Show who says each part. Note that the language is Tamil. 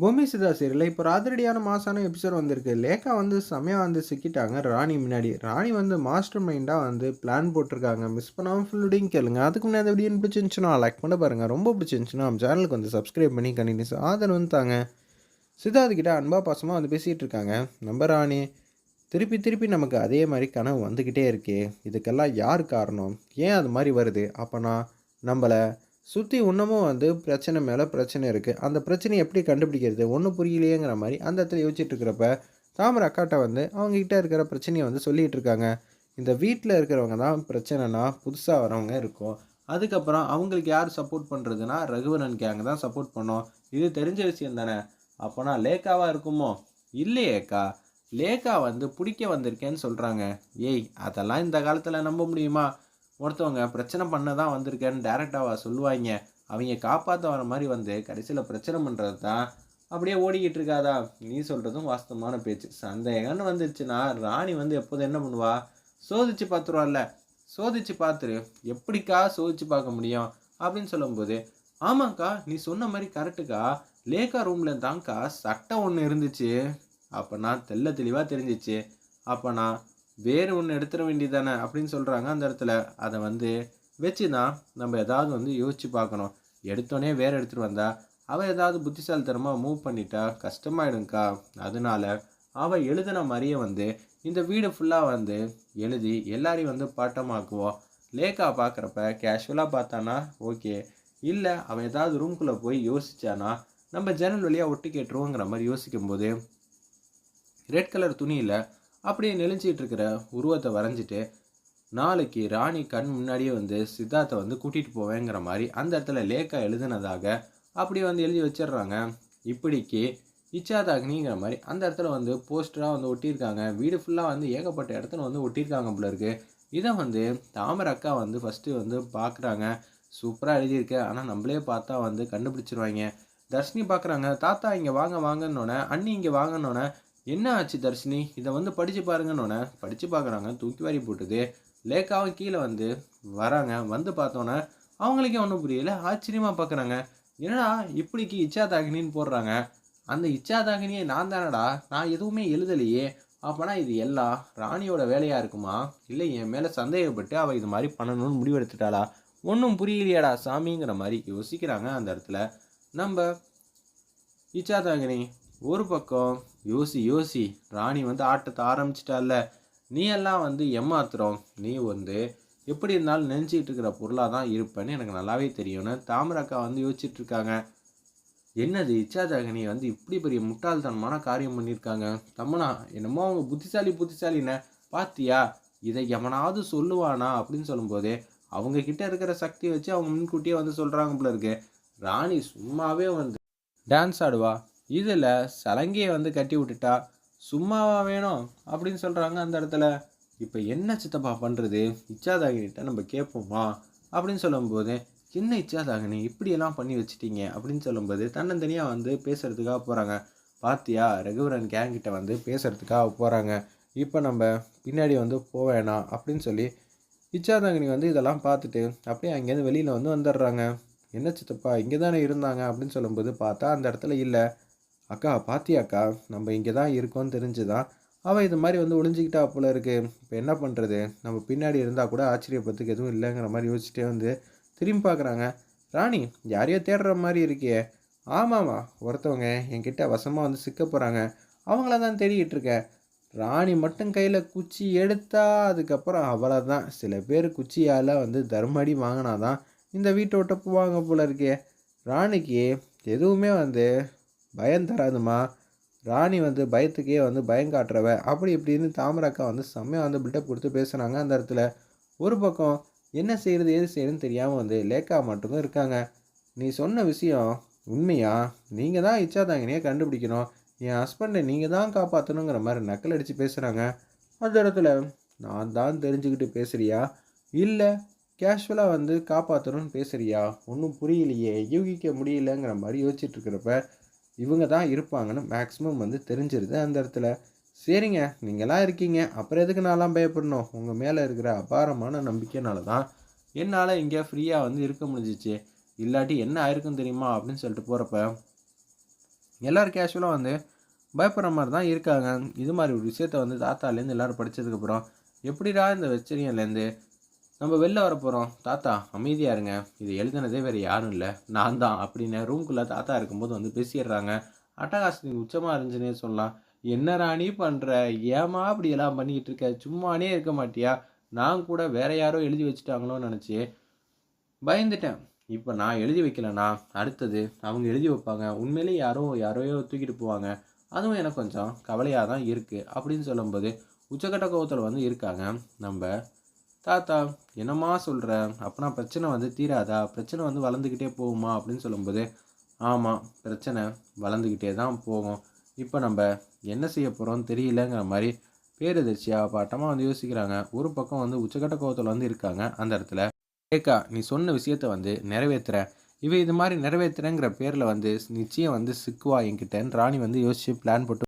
Speaker 1: பூமி சிதா சீரியலில் இப்போ ராத்திரடியான மாசான எபிசோட் வந்திருக்கு. லேக்கா வந்து செமையாக வந்து சிக்கிட்டாங்க ராணி முன்னாடி. ராணி வந்து மாஸ்டர் மைண்டாக வந்து பிளான் போட்டிருக்காங்க. மிஸ் பண்ணாமல் ஃபுல்லுடையும் கேளுங்க. அதுக்கு முன்னாடி வீடியோ பிடிச்சிருந்துச்சுன்னா லைக் பண்ண பாருங்கள் ரொம்ப பிடிச்சிருந்துச்சுன்னா நம்ம சேனலுக்கு வந்து சப்ஸ்கிரைப் பண்ணி கண்டினியூஸ் ஆதரவு வந்து தாங்க. சித்தார்த் கிட்ட அன்பா பாசமாக வந்து பேசிகிட்டு இருக்காங்க. நம்ம ராணி திருப்பி திருப்பி நமக்கு அதே மாதிரி கனவு வந்துக்கிட்டே இருக்கே. இதுக்கெல்லாம் யார் காரணம்? ஏன் அது மாதிரி வருது? அப்போனா நம்மளை சுற்றி இன்னமும் வந்து பிரச்சனை மேலே பிரச்சனை இருக்குது அந்த பிரச்சனையை எப்படி கண்டுபிடிக்கிறது? ஒன்றும் புரியலையேங்கிற மாதிரி அந்த இடத்துல யோசிச்சுட்டு இருக்கிறப்ப தாமரை அக்காட்ட வந்து அவங்ககிட்ட இருக்கிற பிரச்சனையை வந்து சொல்லிகிட்டு இருக்காங்க. இந்த வீட்டில் இருக்கிறவங்க தான் பிரச்சனைனா புதுசாக வரவங்க இருக்கும். அதுக்கப்புறம் அவங்களுக்கு யார் சப்போர்ட் பண்ணுறதுனா ரகுவரன் கேங்க தான் சப்போர்ட் பண்ணோம். இது தெரிஞ்ச விஷயம் தானே? அப்போனா லேக்காவாக இருக்குமோ? இல்லையேக்கா லேக்கா வந்து பிடிக்க வந்திருக்கேன்னு சொல்கிறாங்க ஏய் அதெல்லாம் இந்த காலத்தில் நம்ப முடியுமா? ஒருத்தவங்க பிரச்சனை பண்ண தான் வந்திருக்கேன்னு டேரெக்டாக சொல்லுவாங்க அவங்க காப்பாற்ற வர மாதிரி வந்து கடைசியில் பிரச்சனை பண்ணுறது தான் அப்படியே ஓடிக்கிட்டு இருக்காதா? நீ சொல்கிறதும் வாஸ்தவமான பேச்சு. சந்தேகம்னு வந்துருச்சுன்னா ராணி வந்து எப்போதும் என்ன பண்ணுவா? சோதிச்சு பார்த்துருவாள்ல சோதிச்சு பார்த்துரு எப்படிக்கா சோதிச்சு பார்க்க முடியும்? அப்படின்னு சொல்லும்போது ஆமாங்க்கா நீ சொன்ன மாதிரி கரெக்டுக்கா லேக்கா ரூமில் தான்க்கா சட்டை ஒன்று இருந்துச்சு. அப்போ நான் தெல்ல தெளிவாக தெரிஞ்சிச்சு. அப்போ நான் வேறு ஒன்று எடுத்துட வேண்டியதானே அப்படின்னு சொல்கிறாங்க அந்த இடத்துல. அதை வந்து வச்சு தான் நம்ம ஏதாவது வந்து யோசித்து பார்க்கணும். எடுத்தோடனே வேறு எடுத்துகிட்டு வந்தால் அவள் ஏதாவது புத்திசாலித்தனமாக மூவ் பண்ணிட்டா கஷ்டமாயிடும்க்கா. அதனால அவள் எழுதின மாதிரியே வந்து இந்த வீடு ஃபுல்லாக வந்து எழுதி எல்லாரையும் வந்து பாட்டமாக்குவோம் லேக்கா பார்க்குறப்ப கேஷுவலாக பார்த்தானா? ஓகே. இல்லை அவன் ஏதாவது ரூம்குள்ளே போய் யோசித்தானா நம்ம ஜன்னல் வழியாக ஒட்டி கேட்டுருவோங்கிற மாதிரி யோசிக்கும்போது ரெட் கலர் துணியில் அப்படியே நெளிஞ்சிட்டு இருக்கிற உருவத்தை வரைஞ்சிட்டு நாளைக்கு ராணி கண் முன்னாடியே வந்து சித்தார்த்தை வந்து கூட்டிகிட்டு போவேங்கிற மாதிரி அந்த இடத்துல லேக்கா எழுதுனதாக அப்படி வந்து எழுதி வச்சிடுறாங்க. இப்படிக்கு இச்சாதாகினிங்கிற மாதிரி அந்த இடத்துல வந்து போஸ்டராக வந்து ஒட்டியிருக்காங்க. வீடு ஃபுல்லாக வந்து ஏகப்பட்ட இடத்துல வந்து ஒட்டியிருக்காங்க போல இருக்குது இதை வந்து தாமரை அக்கா வந்து ஃபஸ்ட்டு வந்து பார்க்குறாங்க சூப்பராக எழுதியிருக்கு. ஆனால் நம்மளே பார்த்தா வந்து கண்டுபிடிச்சிருவாங்க. தர்ஷினி பார்க்குறாங்க தாத்தா இங்கே வாங்க வாங்கன்னொன்னே அண்ணி இங்கே வாங்கன்னொன்னே என்ன ஆச்சு தர்ஷினி? இதை வந்து படித்து பாருங்கன்னொன்னே படித்து பார்க்குறாங்க தூக்கி வாரி போட்டுது. லேக்காவும் கீழே வந்து வராங்க. வந்து பார்த்தோன்னே அவங்களுக்கே ஒன்றும் புரியல. ஆச்சரியமாக பார்க்குறாங்க. என்னடா இப்படிக்கு இச்சாதாகினின்னு போடுறாங்க. அந்த இச்சாதாகினியை நான் தானடா? நான் எதுவுமே எழுதலையே. அப்போனா இது எல்லாம் ராணியோட வேலையாக இருக்குமா? இல்லை என் மேலே சந்தேகப்பட்டு அவள் இது மாதிரி பண்ணணும்னு முடிவெடுத்துட்டாளா? ஒன்றும் புரியலையாடா சாமிங்கிற மாதிரி யோசிக்கிறாங்க அந்த இடத்துல. நம்ம இச்சாதாகினி ஒரு பக்கம் யோசி யோசி. ராணி வந்து ஆட்டத்தை ஆரம்பிச்சிட்டால நீ எல்லாம் வந்து ஏமாத்துறோம். நீ வந்து எப்படி இருந்தாலும் நினச்சிக்கிட்டு இருக்கிற பொருளாக தான் இருப்பேன்னு எனக்கு நல்லாவே தெரியும்னு தாமரக்கா வந்து யோசிச்சுட்டு இருக்காங்க. என்னது இச்சாதாகினி வந்து இப்படி பெரிய முட்டாள்தனமான காரியம் பண்ணியிருக்காங்க? தம்மனா என்னமோ அவங்க புத்திசாலி புத்திசாலின்னு. பாத்தியா? இதை எவனாவது சொல்லுவானா? அப்படின்னு சொல்லும்போதே அவங்க கிட்ட இருக்கிற சக்தியை வச்சு அவங்க முன்கூட்டியே வந்து சொல்கிறாங்க போல இருக்கு. ராணி சும்மாவே வந்து டான்ஸ் ஆடுவா? இதில் சலங்கையை வந்து கட்டி விட்டுட்டா சும்மாவா வேணும் அப்படின்னு சொல்கிறாங்க அந்த இடத்துல. இப்போ என்ன சித்தப்பா பண்ணுறது இச்சாதாகினிட்ட நம்ம கேட்போமா? அப்படின்னு சொல்லும்போது என்ன இச்சாதாகினி? இப்படியெல்லாம் பண்ணி வச்சுட்டீங்க? அப்படின்னு சொல்லும்போது தன்னந்தனியாக வந்து பேசுகிறதுக்காக போகிறாங்க பாத்தியா ரகுவரன் கேங்கிட்ட வந்து பேசுகிறதுக்காக போகிறாங்க இப்போ நம்ம பின்னாடி வந்து போவேணாம் அப்படின்னு சொல்லி இச்சாதாங்கினி வந்து இதெல்லாம் பார்த்துட்டு அப்படியே அங்கேருந்து வெளியில் வந்து வந்துடுறாங்க. என்ன சித்தப்பா இங்கே தானே இருந்தாங்க? அப்படின்னு சொல்லும்போது பார்த்தா அந்த இடத்துல இல்லை. அக்கா பாத்தியாக்கா நம்ம இங்கே தான் இருக்கோம்னு தெரிஞ்சுதான் அவள் இது மாதிரி வந்து ஒளிஞ்சிக்கிட்டா போல இருக்கு. இப்போ என்ன பண்ணுறது நம்ம பின்னாடி இருந்தால் கூட ஆச்சரியப்பத்துக்கு எதுவும் இல்லைங்கிற மாதிரி யோசிச்சுட்டே வந்து திரும்பி பார்க்குறாங்க ராணி யாரையோ தேடுற மாதிரி இருக்கே ஆமாம்மா ஒருத்தவங்க என்கிட்ட வசமாக வந்து சிக்க போகிறாங்க அவங்கள தான் தேடிக்கிட்டு இருக்கேன் ராணி மட்டும் கையில் குச்சி எடுத்தா அதுக்கப்புறம் அவளை தான் சில பேர் குச்சியால் வந்து தர்மடி வாங்கினாதான் இந்த வீட்டை விட்டு போவாங்க போல இருக்கே. ராணிக்கு எதுவுமே வந்து பயம் தராதுமா ராணி வந்து பயத்துக்கே வந்து பயம் காட்டுறவ. அப்படி இப்படின்னு தாமரக்கா வந்து செம்மையாக வந்து பில்டப் கொடுத்து பேசுகிறாங்க அந்த இடத்துல. ஒரு பக்கம் என்ன செய்கிறது ஏது செய்யணும்னு தெரியாமல் வந்து லேக்கா மட்டும்தான் இருக்காங்க. நீ சொன்ன விஷயம் உண்மையா? நீங்கள் தான் இச்சாதாங்கனையே கண்டுபிடிக்கணும். என் ஹஸ்பண்டை நீங்கள் தான் காப்பாற்றணுங்கிற மாதிரி நக்கல் அடித்து பேசுகிறாங்க அந்த இடத்துல நான் தான் தெரிஞ்சுக்கிட்டு பேசுகிறியா இல்லை கேஷுவலாக வந்து காப்பாற்றணும்னு பேசுகிறியா ஒன்றும் புரியலையே. யூகிக்க முடியலங்கிற மாதிரி யோசிச்சுட்டு இருக்கிறப்ப இவங்க தான் இருப்பாங்கன்னு மேக்ஸிமம் வந்து தெரிஞ்சிருது அந்த இடத்துல. சரிங்க நீங்களாம் இருக்கீங்க. அப்புறம் எதுக்கு நான்லாம் பயப்படணும்? உங்கள் மேலே இருக்கிற அபாரமான நம்பிக்கைனால தான் என்னால் இங்கே ஃப்ரீயாக வந்து இருக்க முடிஞ்சிச்சு. இல்லாட்டி என்ன ஆயிருக்கும் தெரியுமா? அப்படின்னு சொல்லிட்டு போகிறப்ப எல்லோரும் கேஷுவலாக வந்து பயப்படுற மாதிரி தான் இருக்காங்க. இது மாதிரி ஒரு விஷயத்த வந்து தாத்தாலேருந்து எல்லோரும் படித்ததுக்கப்புறம் எப்படிடா இந்த வெச்சரியன்லேருந்து நம்ம வெளில வர போகிறோம் தாத்தா அமைதியாக இருங்க. இது எழுதுனதே வேறு யாரும் இல்லை. நான் தான் அப்படின்னு ரூம்குள்ளே தாத்தா இருக்கும்போது வந்து பேசிடுறாங்க. அட்டகாசத்தின் உச்சமாக இருந்துச்சுன்னே சொல்லலாம். என்ன ராணி பண்ணுற ஏமா அப்படி எல்லாம் பண்ணிக்கிட்டு இருக்க? சும்மானே இருக்க மாட்டியா? நான் கூட வேற யாரோ எழுதி வச்சுட்டாங்களோன்னு நினச்சி. பயந்துட்டேன். இப்போ நான் எழுதி வைக்கலனா அடுத்தது அவங்க எழுதி வைப்பாங்க. உண்மையிலே யாரோ யாரோயோ தூக்கிட்டு போவாங்க. அதுவும் எனக்கு கொஞ்சம் கவலையாக தான் இருக்குது அப்படின்னு சொல்லும்போது உச்சக்கட்ட கோவத்தில் வந்து இருக்காங்க. நம்ம தாத்தா என்னம்மா சொல்கிற அப்போனா பிரச்சனை வந்து தீராதா? பிரச்சனை வந்து வளர்ந்துக்கிட்டே போகுமா? அப்படின்னு சொல்லும்போது ஆமாம் பிரச்சனை வளர்ந்துக்கிட்டே தான் போகும். இப்போ நம்ம என்ன செய்ய போகிறோம்னு தெரியலங்கிற மாதிரி பேரதிர்ச்சியாக பாட்டமாக வந்து யோசிக்கிறாங்க. ஒரு பக்கம் வந்து உச்சக்கட்ட கோவத்தில் வந்து இருக்காங்க அந்த இடத்துல. ஏக்கா நீ சொன்ன விஷயத்த வந்து நிறைவேற்றுற இவ இது மாதிரி நிறைவேற்றுறேங்கிற பேரில் வந்து நிச்சயம் வந்து சிக்குவா என்கிட்டன்னு ராணி வந்து யோசித்து பிளான் போட்டு